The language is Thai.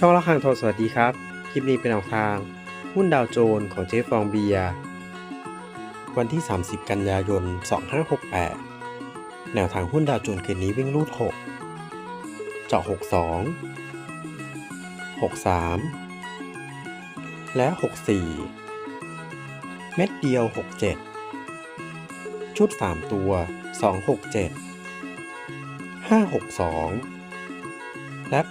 ช่องละครังโทรสวัสดีครับ คลิปนี้เป็นแนวทาง หุ้นดาวโจนส์ของเจ๊ฟองเบียร์วันที่ 30 กันยายน 2568 แนวทางหุ้นดาวโจนส์คืนนี้วิ่งรูด 6 เจาะ 62 63 และ 64 เม็ดเดียว 67 ชุด 3 ตัว 267 562 และ 865